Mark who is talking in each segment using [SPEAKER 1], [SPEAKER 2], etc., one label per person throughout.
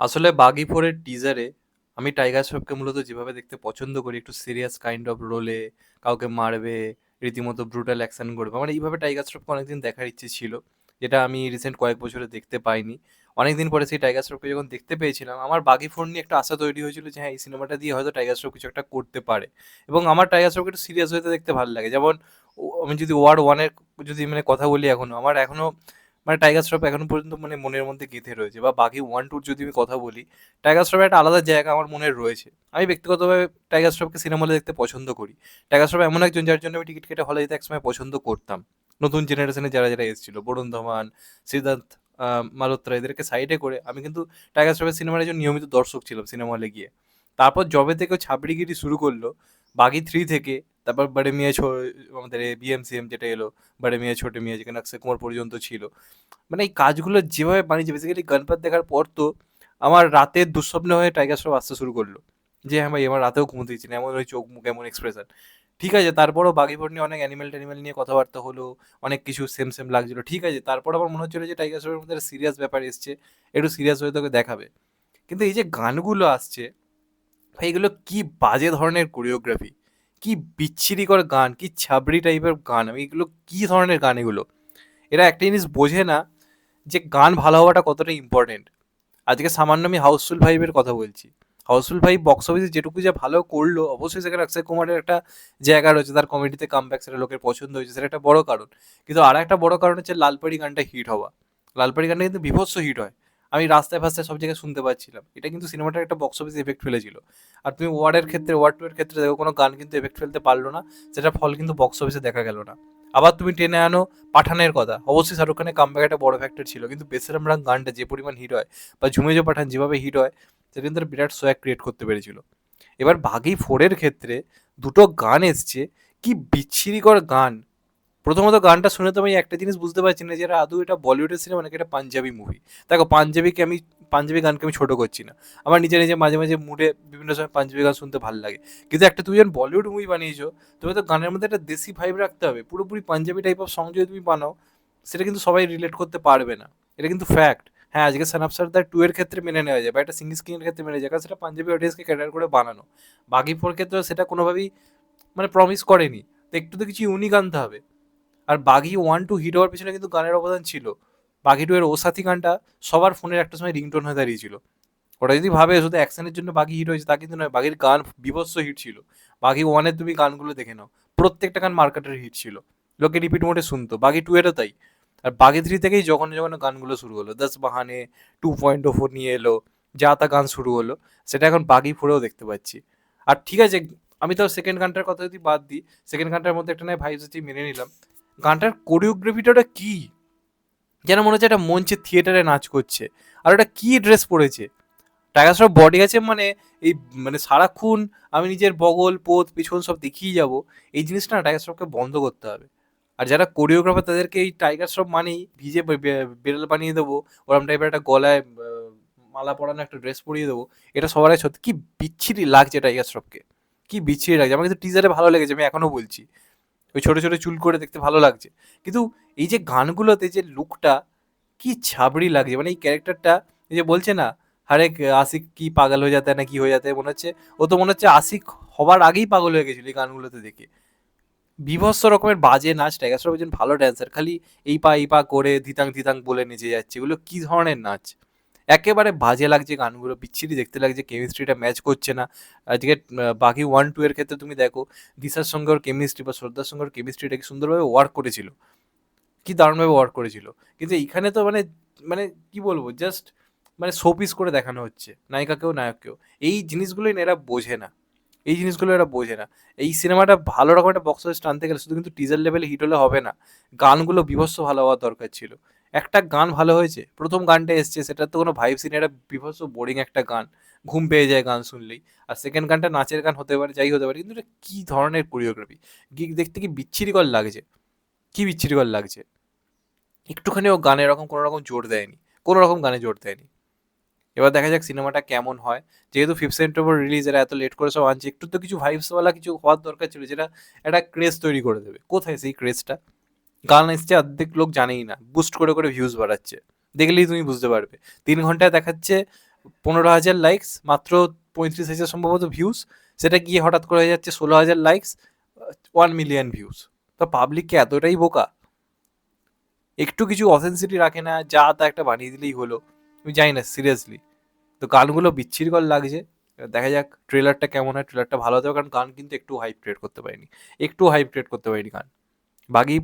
[SPEAKER 1] আসলে 'বাগি ফোরের টিজারে আমি টাইগার শ্রফকে মূলত যেভাবে দেখতে পছন্দ করি, একটু সিরিয়াস কাইন্ড অফ রোলে, কাউকে মারবে, রীতিমতো ব্রুটাল অ্যাকশন করবে। আমার এইভাবে টাইগার শ্রফকে অনেকদিন দেখার ইচ্ছে ছিল। যেটা আমি রিসেন্ট কয়েক বছরে দেখতে পাইনি। অনেকদিন পরে সেই টাইগার শ্রফকে যখন দেখতে পেয়েছিলাম, আমার 'বাগি 4' নিয়ে একটা আশা তৈরি হয়েছিল যে হ্যাঁ, এই সিনেমাটা দিয়ে হয়তো টাইগার শ্রফ কিছু একটা করতে পারে। এবং আমার টাইগার শ্রফকে একটু সিরিয়াস ওয়েতে দেখতে ভালো লাগে। যেমন আমি যদি 'ওয়ার ওয়ানের যদি মানে কথা বলি এখনও আমার এখনও মানে টাইগার শ্রফ এখনও পর্যন্ত মানে মনের মধ্যে গেঁথে রয়েছে বা বাকি ওয়ান টুর যদি আমি কথা বলি, টাইগার শ্রফের একটা আলাদা জায়গা আমার মনে রয়েছে। আমি ব্যক্তিগতভাবে টাইগার শ্রফকে সিনেমা হলে দেখতে পছন্দ করি। টাইগার শ্রফ এমন একজন যার জন্য আমি টিকিট কেটে হলে যেতে একসময় পছন্দ করতাম। নতুন জেনারেশনে যারা, যারা এসেছিল, বরুণ ধমান সিদ্ধার্থ মালহোত্রা এদেরকে সাইডে করে আমি কিন্তু টাইগার শ্রফের সিনেমার একজন নিয়মিত দর্শক ছিলাম সিনেমা হলে গিয়ে। তারপর যবে থেকে ছাবড়িগিরি শুরু করল, 'বাগি থ্রি থেকে তারপর 'বড়ে মিয়াঁ ছো' আমাদের বিএমসিএম যেটা এলো, 'বড়ে মিয়াঁ ছোটে মিয়াঁ' যেখানে অক্ষয় কুমার পর্যন্ত ছিল। মানে এই কাজগুলো যেভাবে বানিয়েছে বেসিক্যালি 'গণপত' দেখার পর তো আমার রাতের দুঃস্বপ্ন হয়ে টাইগার শ্রফ আসতে শুরু করল। যে হ্যাঁ ভাই, আমার রাতেও ঘুমোতে দিচ্ছে না। এমন ওই চোখ মুখ, এমন এক্সপ্রেশন। ঠিক আছে, তারপরেও 4' নিয়ে অনেক অ্যানিমেল-ট্যানিমেল নিয়ে কথাবার্তা হলো। অনেক কিছু সেম, সেম লাগছিল। ঠিক আছে, তারপর আমার মনে হচ্ছিল যে টাইগার শ্রফের মধ্যে সিরিয়াস ব্যাপার এসছে। একটু সিরিয়াস হয়ে তোকে দেখাবে। কিন্তু এই যে গানগুলো আসছে, ভাই এগুলো কি বাজে ধরনের কোরিওগ্রাফি। কি বিচ্ছিরিকর গান, কি ছাবড়ি টাইপের গান। আমি এগুলো কি ধরনের গান এগুলো? এরা একটা জিনিস বোঝে না যে গান ভালো হওয়াটা কতটা ইম্পর্টেন্ট। আজকে সামান্য আমি 'হাউসফুল এর কথা বলছি। 'হাউসফুল ফাইভ' বক্স অফিসে যেটুকু যা ভালো করল, অবশ্যই সেখানে অক্ষয় কুমারের একটা জায়গা রয়েছে। তার কমেডিতে কামব্যাক সেটা লোকের পছন্দ হয়েছে। সেটা একটা বড় কারণ। কিন্তু আরেকটা বড় কারণ হচ্ছে 'লালপাড়ি' গানটা হিট হওয়া। 'লালপাড়ি' গানটা কিন্তু বীভৎস হিট হয়। আমি রাস্তায়-ফাস্তায় সব জায়গায় শুনতে পাচ্ছিলাম। এটা কিন্তু সিনেমাটার একটা বক্স অফিস এফেক্ট ফেলেছিল। আর তুমি ওয়ার্ডের ক্ষেত্রে 'ওয়ার 2' এর ক্ষেত্রে দেখো কোনো গান কিন্তু এফেক্ট ফেলতে পারল না। সেটার ফল কিন্তু বক্স অফিসে দেখা গেল না। আবার তুমি টেনে আনো পাঠানের কথা। অবশ্যই শাহরুখ খানের কামব্যাক একটা বড় ফ্যাক্টর ছিল। কিন্তু 'বেসরম রং' গানটা যে পরিমাণ হিট হয় বা 'ঝুমে জো পাঠান' যেভাবে হিট হয়, সেটা কিন্তু বিরাট সোয়াগ ক্রিয়েট করতে পেরেছিল। এবার 4' এর ক্ষেত্রে দুটো গান এসছে, কি বিচ্ছিরিকর গান। প্রথমত গানটা শুনে তো আমি একটা জিনিস বুঝতে পারছি না যে আদৌ এটা বলিউডের সিনেমা নাকি এটা পাঞ্জাবি মুভি। দেখো পাঞ্জাবিকে আমি পাঞ্জাবি গানকে আমি ছোট করছি না। আমার নিজে, নিজে মাঝে, মাঝে মুডে বিভিন্ন সময় পাঞ্জাবি গান শুনতে ভালো লাগে। কিন্তু একটা তুমি যখন বলিউড মুভি বানিয়েছো, তুমি তো গানের মধ্যে একটা দেশি ভাইব রাখতে হবে। পুরোপুরি পাঞ্জাবি টাইপ অফ সং যদি তুমি বানাও, সেটা কিন্তু সবাই রিলেট করতে পারবে না। এটা কিন্তু ফ্যাক্ট। হ্যাঁ, আজকে 'সন অফ সর্দার 2' এর ক্ষেত্রে মেনে নেওয়া যায় বা একটা 'সিং ইজ কিং' এর ক্ষেত্রে মেনে যায়। কারণ সেটা পাঞ্জাবি অডিয়েন্সকে ক্যাটার করে বানানো। বাকি 4' ক্ষেত্রে সেটা কোনোভাবেই মানে প্রমিস করেনি। তো একটু তো কিছু ইউনিক আনতে হবে। আর 'বাগি 1, 2' হিট হওয়ার পিছনে কিন্তু গানের অবদান ছিল। বাঘি 2' এর 'ও সাথী' গানটা সবার ফোনের একটা সময় রিংটোন হয়ে দাঁড়িয়েছিল। ওটা যদি ভাবে শুধু অ্যাকশনের জন্য 'বাগি' হিট হয়েছে তা কিন্তু নয়। 'বাগির' গান বিভৎস হিট ছিল। 1' এর তুমি গানগুলো দেখে নাও। প্রত্যেকটা গান মার্কেটের হিট ছিল। লোকে রিপিট মোডে শুনতো। 'বাগি 2' এরও তাই। আর 'বাগি 3' থেকেই জঘন্য, জঘন্য গানগুলো শুরু হলো। 'দস বাহানে', 2.04 নিয়ে এলো। যা তা গান শুরু হলো। সেটা এখন 4' এও দেখতে পাচ্ছি। আর ঠিক আছে, আমি তো সেকেন্ড গানটার কথা যদি বাদ দিই, সেকেন্ড গানটার মধ্যে একটা নয় ভাইবস আছে মেনে নিলাম। গানটার কোরিওগ্রাফিটা কি? যেন মনে হচ্ছে একটা মঞ্চে থিয়েটারে নাচ করছে। আর ওটা কি ড্রেস পরেছে? টাইগার শ্রফ বডি আছে মানে এই মানে সারাক্ষণ আমি নিজের বগল, পোত, পিছন সব দেখিয়ে যাব। এই জিনিসটা না টাইগার শ্রফকে বন্ধ করতে হবে। আর যারা কোরিওগ্রাফার তাদেরকে এই টাইগার শ্রফ মানেই ভিজে বে বে বানিয়ে দেবো। ওরম টাইপের একটা গলায় মালা পরানো একটা ড্রেস পরিয়ে দেবো। এটা সবার সত্যি কি বিচ্ছিরি লাগছে টাইগার শ্রফকে। কি বিচ্ছিরি লাগছে। আমার কিন্তু টিজারে ভালো লেগেছে। আমি এখনও বলছি। ওই ছোট, ছোট চুল করে দেখতে ভালো লাগছে। কিন্তু এই যে গানগুলোতে যে লুকটা, কি ছাবড়ি লাগছে। মানে এই ক্যারেক্টারটা এই যে বলছে না, হর এক আশিক কি পাগল হয়ে যাতা না কি হয়ে যাতা মনে হচ্ছে ও তো মনে হচ্ছে আশিক হবার আগেই পাগল হয়ে গেছিল এই গানগুলোতে দেখে। বীভৎস রকমের বাজে নাচ। টাইগার শ্রফ একজন ভালো ড্যান্সার। খালি এই পা, এই পা করে ধিতাং, ধিতাং বলে নেচে যাচ্ছে। এগুলো কি ধরনের নাচ? একেবারে বাজে লাগছে গানগুলো। বিচ্ছিরি দেখতে লাগছে। কেমিস্ট্রিটা ম্যাচ করছে না। আজকে বাকি ওয়ান 1, 2' এর ক্ষেত্রে তুমি দেখো, দিশার সঙ্গে ওর কেমিস্ট্রি বা শ্রদ্ধার সঙ্গে ওর কেমিস্ট্রিটা কি সুন্দরভাবে ওয়ার্ক করেছিল। কি দারুণভাবে ওয়ার্ক করেছিল। কিন্তু এখানে তো মানে, মানে কি বলব জাস্ট মানে শোপিস করে দেখানো হচ্ছে। নায়িকাকেও নায়ককেও। এই জিনিসগুলোই এরা বোঝে না। এই জিনিসগুলো এরা বোঝে না। এই সিনেমাটা ভালো রকম একটা বক্স অফিস টানতে গেলে শুধু কিন্তু টিজার লেভেলে হিট হলে হবে না। গানগুলো বীভৎস ভালো হওয়ার দরকার ছিল। একটা গান ভালো হয়েছে। প্রথম গানটা এসছে সেটার তো কোনো ভাইবস ই নেই। এটা বীভৎস বোরিং একটা গান। ঘুম পেয়ে যায় গান শুনলেই। আর সেকেন্ড গানটা নাচের গান হতে পারে, যাই হতে পারে। কিন্তু এটা কী ধরনের কোরিওগ্রাফি? গিক দেখতে কি বিচ্ছিরিকর লাগছে। কি বিচ্ছিরিকর লাগছে। একটুখানিও গানে এরকম কোনো রকম জোর দেয়নি। কোনো রকম গানে জোর দেয়নি। এবার দেখা যাক সিনেমাটা কেমন হয়। যেহেতু 5th সেপ্টেম্বর রিলিজ এরা এত লেট করে সব আনছে, একটু তো কিছু ভাইবস ওয়ালা কিছু হওয়ার দরকার ছিল যেটা একটা ক্রেজ তৈরি করে দেবে। কোথায় সেই ক্রেজটা? গান এসছে অর্ধেক লোক জানেই না। বুস্ট করে, করে ভিউজ বাড়াচ্ছে। দেখলেই তুমি বুঝতে পারবে। তিন ঘন্টায় দেখাচ্ছে পনেরো হাজার লাইকস মাত্র পঁয়ত্রিশ হাজার সম্ভবত ভিউজ সেটা গিয়ে হঠাৎ করে হয়ে যাচ্ছে ষোলো হাজার লাইকস ওয়ান মিলিয়ন ভিউজ তো পাবলিককে এতটাই বোকা? একটু কিছু অথেন্সিটি রাখে না যা তা একটা বানিয়ে দিলেই হলো। আমি জানি না সিরিয়াসলি তো গানগুলো বিচ্ছিরিকর লাগছে। দেখা যাক ট্রেলারটা কেমন হয়। ট্রেলারটা ভালো হতে কারণ গান কিন্তু একটু হাইপ ক্রিয়েট করতে পারিনি। একটু হাইপ ক্রিয়েট করতে পারিনি গান। বাকি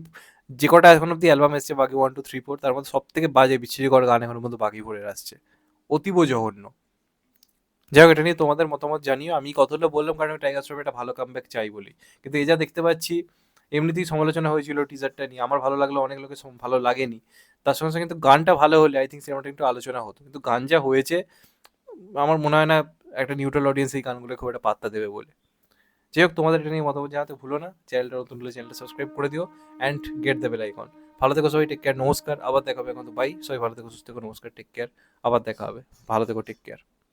[SPEAKER 1] যে কটা এখন অব্দি অ্যালবাম এসছে, বাকি ওয়ান টু থ্রি ফোর তার মধ্যে সব থেকে বাজে বিচ্ছিরিকর গান এখন মধ্যে বাকি পড়ে আসছে। অতীব জঘন্য। যাই হোক এটা নিয়ে তোমাদের মতামত জানিও। আমি কতগুলো বললাম, কারণ আমি টাইগার শ্রফ একটা ভালো কামব্যাক চাই বলি। কিন্তু এই যা দেখতে পাচ্ছি, এমনিতেই সমালোচনা হয়েছিল টিজারটা নিয়ে। আমার ভালো লাগল, অনেক লোকের ভালো লাগেনি। তার সঙ্গে সঙ্গে কিন্তু গানটা ভালো হলে আই থিঙ্ক সিনেমাটা একটু আলোচনা হতো। কিন্তু গান যা হয়েছে, আমার মনে হয় না একটা নিউট্রাল অডিয়েন্স এই গানগুলো খুব একটা পাত্তা দেবে বলে। যাই হোক, তোমাদের এটা নিয়ে মতামত জানাতে ভুলো না। চ্যানেলটা নতুন হলে চ্যানেলটা সাবস্ক্রাইব করে দিও অ্যান্ড গেট দেবে আইকন ভালো থেকো সবাই টেক কেয়ার নমস্কার, আবার দেখা হবে এখন তো বাই সবাই ভালো থেকো, সুস্থ থেকো, নমস্কার টেক কেয়ার আবার দেখা হবে। ভালো থেকো টেক কেয়ার